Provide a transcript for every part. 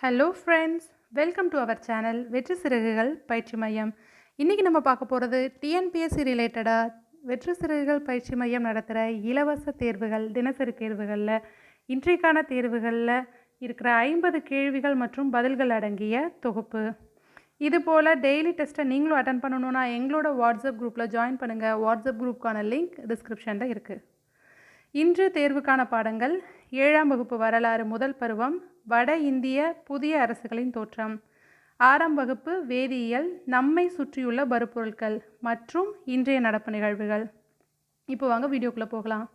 Hello friends welcome to our channel வெற்றி சிறகுகள் பயிற்சி மையம் இன்றைக்கி நம்ம பார்க்க போகிறது டிஎன்பிஎஸ்சி ரிலேட்டடாக வெற்றி சிறகுகள் பயிற்சி மையம் நடத்துகிற இலவச தேர்வுகள் தினசரி தேர்வுகளில் இன்றைக்கான தேர்வுகளில் இருக்கிற ஐம்பது கேள்விகள் மற்றும் பதில்கள் அடங்கிய தொகுப்பு. இது போல் டெய்லி டெஸ்ட்டை நீங்களும் அட்டன் பண்ணணுன்னா எங்களோட வாட்ஸ்அப் குரூப்பில் ஜாயின் பண்ணுங்கள் வாட்ஸ்அப் குரூப்புக்கான லிங்க் டிஸ்கிரிப்ஷனில் இருக்குது இன்று தேர்வுக்கான பாடங்கள் ஏழாம் வகுப்பு வரலாறு முதல் பருவம் வட இந்திய புதிய அரசுகளின் தோற்றம். ஆறாம் வகுப்பு வேதியியல் நம்மை சுற்றியுள்ள பருப்பொருட்கள் மற்றும் இன்றைய நடப்பு நிகழ்வுகள். இப்போ வாங்க வீடியோக்குள்ளே போகலாம்.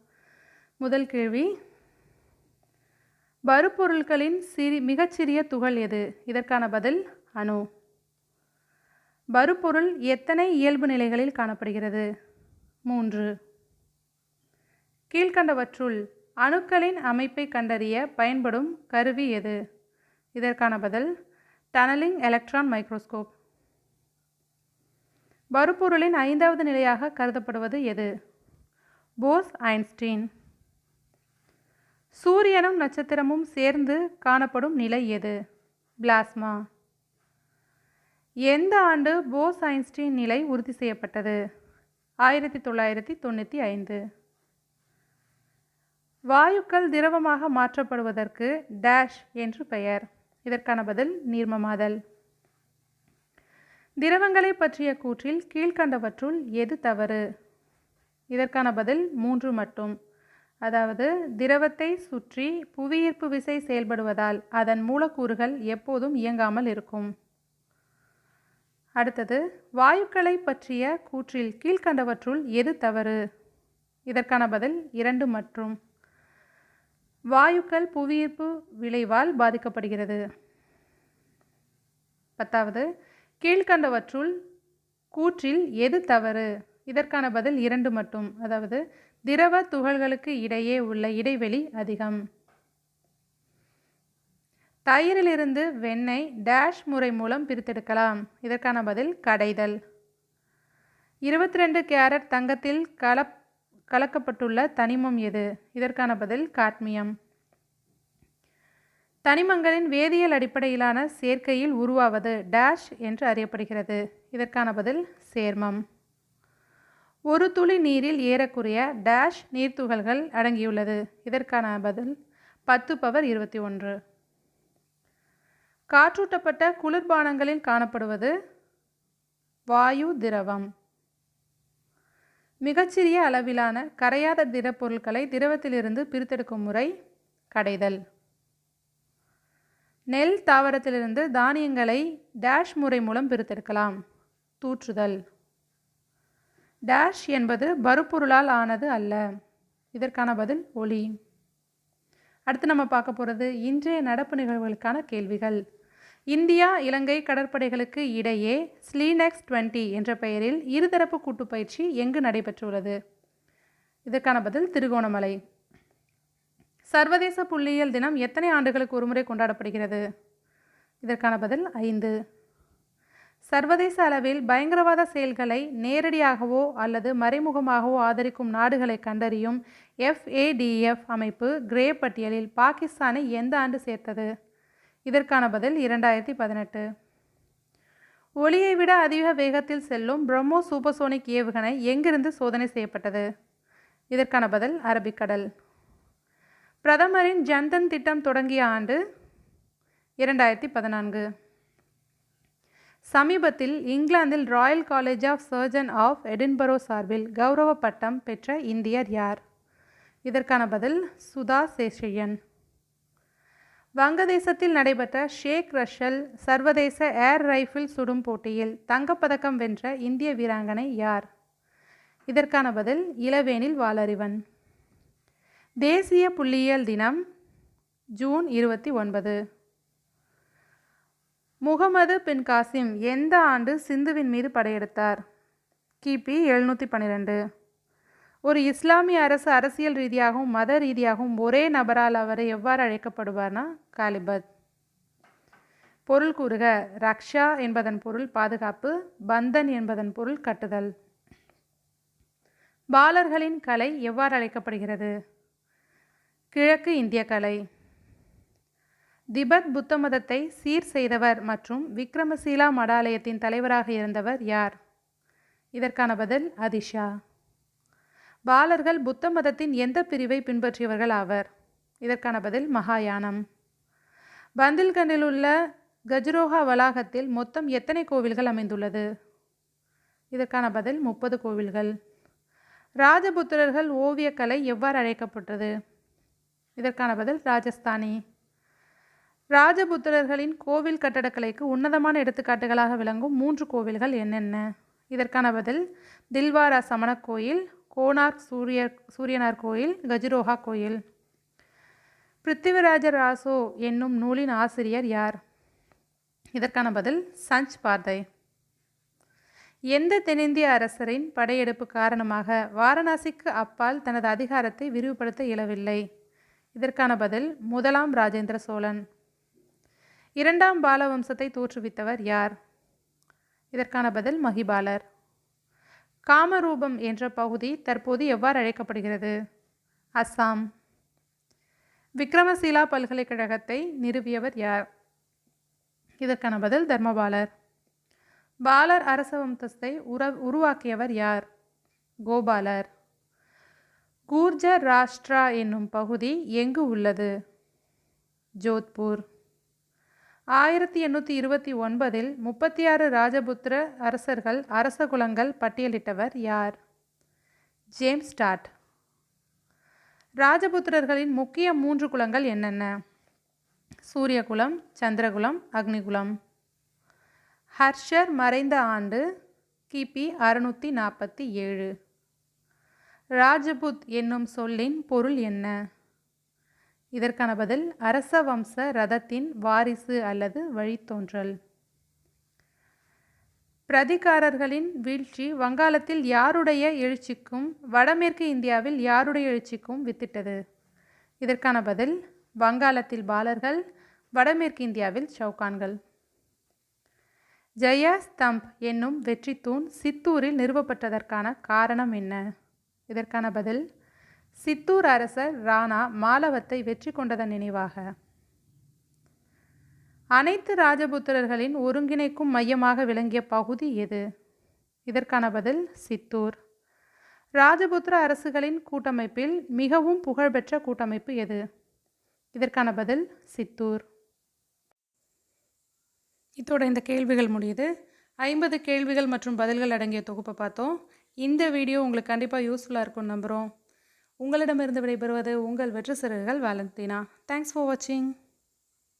முதல் கேள்வி பருப்பொருட்களின் சிறி மிகச்சிறிய துகள் எது? இதற்கான பதில் அணு. பருப்பொருள் எத்தனை இயல்பு நிலைகளில் காணப்படுகிறது? மூன்று. கீழ்கண்டவற்றுள் அணுக்களின் அமைப்பை கண்டறிய பயன்படும் கருவி எது? இதற்கான பதில் டனலிங் எலக்ட்ரான் மைக்ரோஸ்கோப் பருப்பொருளின் ஐந்தாவது நிலையாக கருதப்படுவது எது? Bose Einstein. சூரியனும் நட்சத்திரமும் சேர்ந்து காணப்படும் நிலை எது? பிளாஸ்மா. எந்த ஆண்டு போஸ் ஐன்ஸ்டீன் நிலை உறுதி செய்யப்பட்டது? ஆயிரத்தி தொள்ளாயிரத்தி தொண்ணூற்றி ஐந்து. வாயுக்கள் திரவமாக மாற்றப்படுவதற்கு டேஷ் என்று பெயர். இதற்கான பதில் நீர்மமாதல். திரவங்களை பற்றிய கூற்றில் கீழ்கண்டவற்றுள் எது தவறு? இதற்கான பதில் மூன்று மட்டும். அதாவது திரவத்தை சுற்றி புவியீர்ப்பு விசை செயல்படுவதால் அதன் மூலக்கூறுகள் எப்போதும் இயங்காமல் இருக்கும். அடுத்தது வாயுக்களை பற்றிய கூற்றில் கீழ்கண்டவற்றுள் எது தவறு? இதற்கான பதில் இரண்டு மற்றும். வாயுக்கள் புவியீர்ப்பு விளைவால் பாதிக்கப்படுகிறது. பத்தாவது கீழ்கண்டவற்றுள் கூற்றில் எது தவறு? இதற்கான பதில் இரண்டு மட்டும். அதாவது திரவ துகள்களுக்கு இடையே உள்ள இடைவெளி அதிகம். தயிரிலிருந்து வெண்ணெய் டேஷ் முறை மூலம் பிரித்தெடுக்கலாம். இதற்கான பதில் கடைதல். இருபத்தி ரெண்டு கேரட் தங்கத்தில் கலப் கலக்கப்பட்டுள்ள தனிமம் எது? இதற்கான பதில் காட்மியம். தனிமங்களின் வேதியியல் அடிப்படையிலான சேர்க்கையில் உருவாவது டேஷ் என்று அறியப்படுகிறது. இதற்கான பதில் சேர்மம். ஒரு துளி நீரில் ஏறக்குறைய டேஷ் நீர்த்துகள்கள் அடங்கியுள்ளது. இதற்கான பதில் பத்து பவர் இருபத்தி ஒன்று. காற்றூட்டப்பட்ட குளிர்பானங்களில் காணப்படுவது வாயு திரவம். மிகச்சிறிய அளவிலான கரையாத திடப்பொருட்களை திரவத்திலிருந்து பிரித்தெடுக்கும் முறை கடைதல். நெல் தாவரத்திலிருந்து தானியங்களை டேஷ் முறை மூலம் பிரித்தெடுக்கலாம். தூற்றுதல். டேஷ் என்பது பருப்பொருளால் ஆனது அல்ல. இதற்கான பதில் ஒளி. அடுத்து நம்ம பார்க்க போகிறது இன்றைய நடப்பு நிகழ்வுகளுக்கான கேள்விகள். இந்தியா இலங்கை கடற்படைகளுக்கு இடையே ஸ்லீனெக்ஸ் டுவெண்ட்டி என்ற பெயரில் இருதரப்பு கூட்டுப்பயிற்சி எங்கு நடைபெற்றுள்ளது? இதற்கான பதில் திருகோணமலை. சர்வதேச புள்ளியியல் தினம் எத்தனை ஆண்டுகளுக்கு ஒருமுறை கொண்டாடப்படுகிறது? இதற்கான பதில் ஐந்து. சர்வதேச அளவில் பயங்கரவாத செயல்களை நேரடியாகவோ அல்லது மறைமுகமாகவோ ஆதரிக்கும் நாடுகளை கண்டறியும் எஃப்ஏடிஎஃப் அமைப்பு கிரே பட்டியலில் பாகிஸ்தானை எந்த ஆண்டு சேர்த்தது? இதற்கான பதில் இரண்டாயிரத்தி பதினெட்டு. ஒளியை விட அதிக வேகத்தில் செல்லும் பிரம்மோ சூப்பர்சோனிக் ஏவுகணை எங்கிருந்து சோதனை செய்யப்பட்டது? இதற்கான பதில் அரபிக்கடல். பிரதமரின் ஜன்தன் திட்டம் தொடங்கிய ஆண்டு இரண்டாயிரத்தி பதினான்கு. சமீபத்தில் இங்கிலாந்தில் royal college of surgeon of Edinburgh சார்பில் கௌரவ பட்டம் பெற்ற இந்தியர் யார்? இதற்கான பதில் சுதா சேஷையன் வங்கதேசத்தில் நடைபெற்ற ஷேக் ரஷல் சர்வதேச ஏர் ரைஃபிள் சுடும் போட்டியில் தங்கப்பதக்கம் வென்ற இந்திய வீராங்கனை யார்? இதற்கான பதில் இளவேனில் வாலறிவன் தேசிய புள்ளியியல் தினம் ஜூன் இருபத்தி ஒன்பது. முகமது பின் காசிம் எந்த ஆண்டு சிந்துவின் மீது படையெடுத்தார்? கிபி எழுநூற்றி பன்னிரெண்டு. ஒரு இஸ்லாமிய அரசு அரசியல் ரீதியாகவும் மத ரீதியாகவும் ஒரே நபரால் அவர் எவ்வாறு அழைக்கப்படுவார்னா? காலிபத். பொருள் கூறுக ரக்ஷா என்பதன் பொருள் பாதுகாப்பு பந்தன் என்பதன் பொருள் கட்டுதல். பாலர்களின் கலை எவ்வாறு அழைக்கப்படுகிறது? கிழக்கு இந்திய கலை. திபெத் புத்த மதத்தை சீர் செய்தவர் மற்றும் விக்ரமசீலா மடாலயத்தின் தலைவராக இருந்தவர் யார்? இதற்கான பதில் அதிஷா. பாலர்கள் புத்த மதத்தின் எந்த பிரிவை பின்பற்றியவர்கள் ஆவர்? இதற்கான பதில் மகாயானம். பந்தில்கண்டில் உள்ள கஜ்ரோஹா வளாகத்தில் மொத்தம் எத்தனை கோவில்கள் அமைந்துள்ளது? இதற்கான பதில் முப்பது கோவில்கள். ராஜபுத்திரர்கள் ஓவியக்கலை எவ்வாறு அழைக்கப்பட்டது? இதற்கான பதில் ராஜஸ்தானி. ராஜபுத்திரர்களின் கோவில் கட்டடக்கலைக்கு உன்னதமான எடுத்துக்காட்டுகளாக விளங்கும் மூன்று கோவில்கள் என்னென்ன? இதற்கான பதில் தில்வாரா சமணக் கோயில் கோனார்க் சூரிய சூரியனார் கோயில் கஜுரோஹா கோயில். பிருத்திவிராஜ ராசோ என்னும் நூலின் ஆசிரியர் யார்? இதற்கான பதில் சஞ்ச் பார்தை. எந்த தென்னிந்திய அரசரின் படையெடுப்பு காரணமாக வாரணாசிக்கு அப்பால் தனது அதிகாரத்தை விரிவுபடுத்த இயலவில்லை? இதற்கான பதில் முதலாம் ராஜேந்திர சோழன். இரண்டாம் பாலவம்சத்தை தோற்றுவித்தவர் யார்? இதற்கான பதில் மகிபாலர். காமரூபம் என்ற பகுதி தற்போது எவ்வாறு அழைக்கப்படுகிறது? அஸ்ஸாம் விக்ரமசீலா பல்கலைக்கழகத்தை நிறுவியவர் யார்? இதற்கான பதில் தர்மபாலர். பாலர் அரச வம்சத்தை உர உருவாக்கியவர் யார்? கோபாலர். கூர்ஜர் ராஷ்டிரா என்னும் பகுதி எங்கு உள்ளது? ஜோத்பூர். ஆயிரத்தி எண்ணூற்றி இருபத்தி ஒன்பதில் முப்பத்தி ஆறு ராஜபுத்திர அரசர்கள் அரச குலங்கள் பட்டியலிட்டவர் யார்? ஜேம்ஸ் டாட் ராஜபுத்திரர்களின் முக்கிய மூன்று குலங்கள் என்னென்ன? சூரியகுலம் சந்திரகுலம் அக்னிகுலம். ஹர்ஷர் மறைந்த ஆண்டு கிபி அறுநூற்றி நாற்பத்தி ஏழு. ராஜபுத் என்னும் சொல்லின் பொருள் என்ன? இதற்கான பதில் அரச வம்ச ரதத்தின் வாரிசு அல்லது வழித்தோன்றல். பிரதிகாரர்களின் வீழ்ச்சி வங்காளத்தில் யாருடைய எழுச்சிக்கும் வடமேற்கு இந்தியாவில் யாருடைய எழுச்சிக்கும் வித்திட்டது? இதற்கான பதில் வங்காளத்தில் பாலர்கள் வடமேற்கு இந்தியாவில் சவுகான்கள். ஜெயா ஸ்தம்ப் என்னும் வெற்றி தூண் சித்தூரில் நிறுவப்பட்டதற்கான காரணம் என்ன? இதற்கான பதில் சித்தூர் அரசர் ராணா மாலவத்தை வெற்றி கொண்டதன் நினைவாக. அனைத்து ராஜபுத்திரர்களின் ஒருங்கிணைக்கும் மையமாக விளங்கிய பகுதி எது? இதற்கான பதில் சித்தூர். ராஜபுத்திர அரசுகளின் கூட்டமைப்பில் மிகவும் புகழ்பெற்ற கூட்டமைப்பு எது? இதற்கான பதில் சித்தூர். இதோட இந்த கேள்விகள் முடியுது. ஐம்பது கேள்விகள் மற்றும் பதில்கள் அடங்கிய தொகுப்பை பார்த்தோம். இந்த வீடியோ உங்களுக்கு கண்டிப்பாக யூஸ்ஃபுல்லாக இருக்கும்னு நம்புகிறோம் உங்களிடமிருந்து விடைபெறுவது உங்கள் வெற்றி சிறகுகள் வேலந்தினா. தேங்க்ஸ் ஃபார் வாட்சிங்